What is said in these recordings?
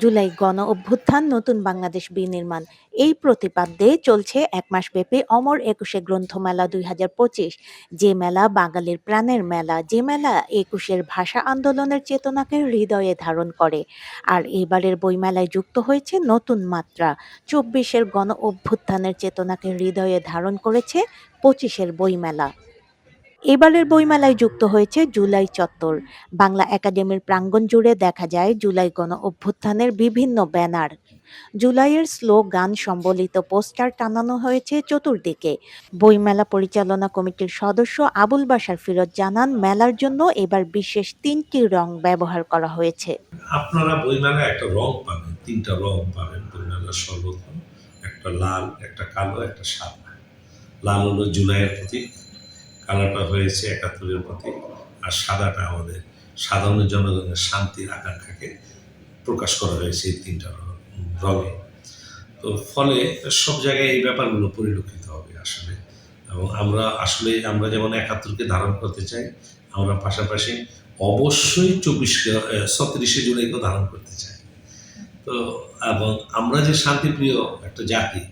জুলাই গণ অভ্যুত্থান, নতুন বাংলাদেশ বিনির্মাণ। এই প্রতিপাদ্যে চলছে এক মাস মাসব্যাপী অমর একুশে গ্রন্থমেলা দুই হাজার পঁচিশ। যে মেলা বাঙালির প্রাণের মেলা, যে মেলা একুশের ভাষা আন্দোলনের চেতনাকে হৃদয়ে ধারণ করে। আর এবারের বইমেলায় যুক্ত হয়েছে নতুন মাত্রা। চব্বিশের গণ অভ্যুত্থানের চেতনাকে হৃদয়ে ধারণ করেছে পঁচিশের বইমেলা। এবারের বইমেলায় যুক্ত হয়েছে জুলাই চত্বর। বাংলা একাডেমির প্রাঙ্গণ জুড়ে দেখা যায় জুলাই গণ অভ্যুত্থানের বিভিন্ন ব্যানার। জুলাইয়ের স্লোগান সম্বলিত পোস্টার টানানো হয়েছে চতুর্দিকে। বইমেলা পরিচালনা কমিটির সদস্য আবুল বাশার ফিরত জানান, মেলার জন্য এবার বিশেষ তিনটি রং ব্যবহার করা হয়েছে। আপনারা বইমেলায় একটা রং পাবেন, তিনটা রং পাবেন। বইমেলার সর্বপ্রথম একটা লাল, একটা কালো, একটা সাদা। লাল হলো জুলাইয়ের প্রতীক কালোটা হয়েছে একাত্তরের প্রতীক আর সাদাটা আমাদের সাধারণ জনগণের শান্তির আকাঙ্ক্ষাকে প্রকাশ করা হয়েছে এই তিনটা রঙে। তো ফলে সব জায়গায় এই ব্যাপারগুলো পরিলক্ষিত হবে আসলে। এবং আমরা আসলে আমরা যেমন একাত্তরকে ধারণ করতে চাই, আমরা পাশাপাশি অবশ্যই চব্বিশকে ছত্রিশে জুলাইকে ধারণ করতে চাই। তো এবং আমরা যে শান্তিপ্রিয় একটা জাতি,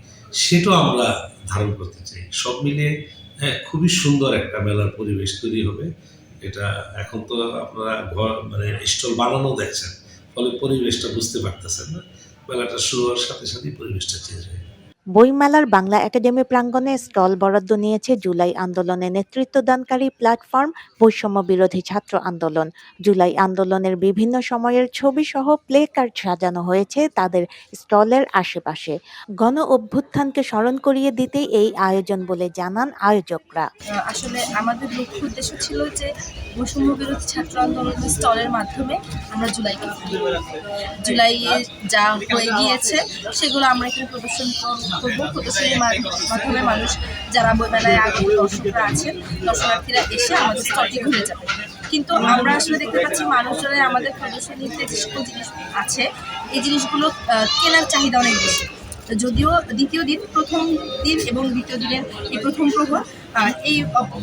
সেটাও আমরা ধারণ করতে চাই। সব মিলিয়ে হ্যাঁ খুবই সুন্দর একটা মেলার পরিবেশ তৈরি হবে এটা এখন তো আপনারা ঘর মানে স্টল বানানো দেখছেন, ফলে পরিবেশটা বুঝতে পারতেছেন না মেলাটা শুরু হওয়ার সাথে সাথেই পরিবেশটা চেঞ্জ হয়ে। বইমেলার বাংলা একাডেমি প্রাঙ্গণে স্টল বরাদ্দ নিয়েছে জুলাই আন্দোলনে নেতৃত্বদানকারী প্ল্যাটফর্ম বৈষম্য বিরোধী ছাত্র আন্দোলন। জুলাই আন্দোলনের বিভিন্ন সময়ের ছবি সহ প্লে কার্ড সাজানো হয়েছে তাদের স্টলের আশেপাশে। গণ অভ্যুত্থানকে স্মরণ করিয়ে দিতে এই আয়োজন বলে জানান আয়োজকরা। আসলে আমাদের লক্ষ্য উদ্দেশ্য ছিল যে বৈষম্য বিরোধী ছাত্র আন্দোলনের স্টলের মাধ্যমে আমরা জুলাইকে জুলাইয়ে যা হয়ে গিয়েছে সেগুলো আমরা এখানে প্রদর্শন করব প্রদর্শনীর মাধ্যমে মানুষ যারা বইমেলায় আগত দর্শকরা আছেন দর্শনার্থীরা এসে আমাদের স্টলটি ঘুরে যাবে। কিন্তু আমরা আসলে দেখতে পাচ্ছি মানুষজনের আমাদের প্রদর্শনীতে যে সকল জিনিস আছে এই জিনিসগুলো কেনার চাহিদা অনেক বেশি। যদিও দ্বিতীয় দিন প্রথম দিন এবং দ্বিতীয় দিনের এই প্রথম আহ, এই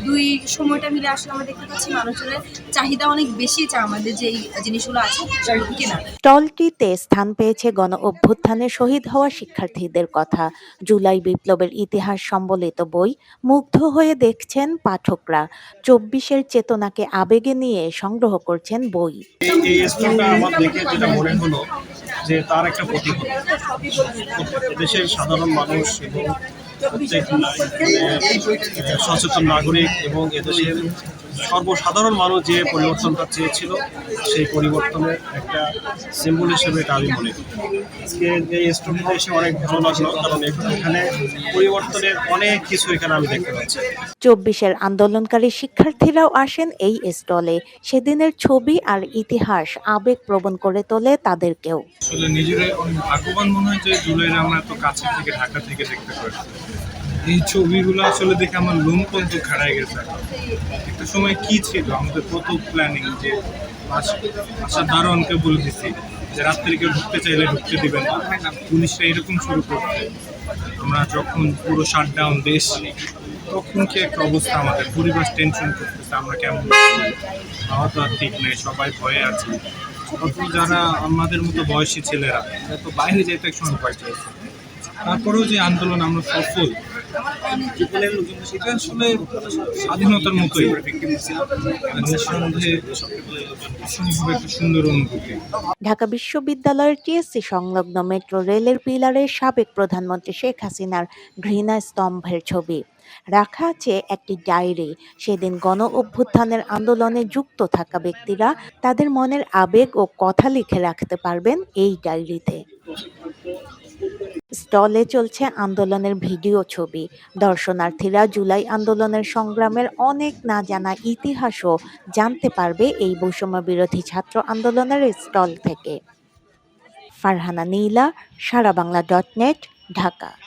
দুই সময়টা মিলে আসলে আমরা দেখতে পাচ্ছি মানুষজনের চাহিদা অনেক বেশি চা আমাদের যে জিনিসগুলো আছে সেগুলো কেনার স্টলটিতে স্থান পেয়েছে গণ অভ্যুত্থানে শহীদ হওয়া শিক্ষার্থীদের কথা। জুলাই বিপ্লবের ইতিহাস সম্বলিত বই মুগ্ধ হয়ে দেখছেন পাঠকরা। চব্বিশের চেতনাকে আবেগে নিয়ে সংগ্রহ করছেন বই। এই এই আমার দেখে যেটা মনে হলো যে তার একটা প্রতিফলন দেশের সাধারণ মানুষ এবং প্রত্যেক সচেতন নাগরিক এবং এদেশের সর্বসাধারণ মানুষ যে পরিবর্তনটা চেয়েছিল সেই পরিবর্তনের একটা সিম্বল হিসেবে এটা আমি মনে করি। আজকে এই স্টোনটা এসে অনেক ভালো লাগল কারণ এখানে পরিবর্তনের অনেক কিছু এখানে আমি দেখতে পাচ্ছি। চব্বিশের আন্দোলনকারী শিক্ষার্থীরাও আসেন এই স্টলে সেদিনের ছবি আর ইতিহাস আবেগ প্রবণ করে তোলে তাদেরকেও। আসলে নিজেরা ভাগ্যবান মনে হয় যে জুলাইয়ের আমরা এত কাছে থেকে ঢাকা থেকে দেখতে পারছি এই ছবিগুলো আসলে দেখে আমার লোম পর্যন্ত খাড়ায় গেছে। একটা সময় কি ছিল? আমাদের কত প্ল্যানিং যে বাসার দারোয়ানকে বলে দিছি যে রাত্রে কেউ ঢুকতে চাইলে ঢুকতে দিবেন না। পুলিশরা এরকম শুরু করতে আমরা যখন পুরো শাটডাউন দেশ, তখন কি একটা অবস্থা আমাদের? পরিবেশ টেনশন করতেছে, আমরা কেমন খাওয়া তো আর ঠিক নেই, সবাই ভয়ে আছি। অথচ যারা আমাদের মতো বয়সী ছেলেরা তো বাইরে যেতে এক সময় ভয় তারপরেও যে আন্দোলন আমরা সফল সেটা আসলে স্বাধীনতার মতোই ঢাকা বিশ্ববিদ্যালয়ের টিএসসি সংলগ্ন মেট্রো রেলের পিলারে সাবেক প্রধানমন্ত্রী শেখ হাসিনার ঘৃণা স্তম্ভের ছবি। রাখা আছে একটি ডায়েরি। সেদিন গণ অভ্যুত্থানের আন্দোলনে যুক্ত থাকা ব্যক্তিরা তাদের মনের আবেগ ও কথা লিখে রাখতে পারবেন এই ডায়েরিতে। স্টলে চলছে আন্দোলনের ভিডিও ছবি। দর্শনার্থীরা জুলাই আন্দোলনের সংগ্রামের অনেক না জানা ইতিহাসও জানতে পারবে এই বৈষম্য বিরোধী ছাত্র আন্দোলনের স্টল থেকে। Farhana Nila, Sara Bangla dot net, Dhaka.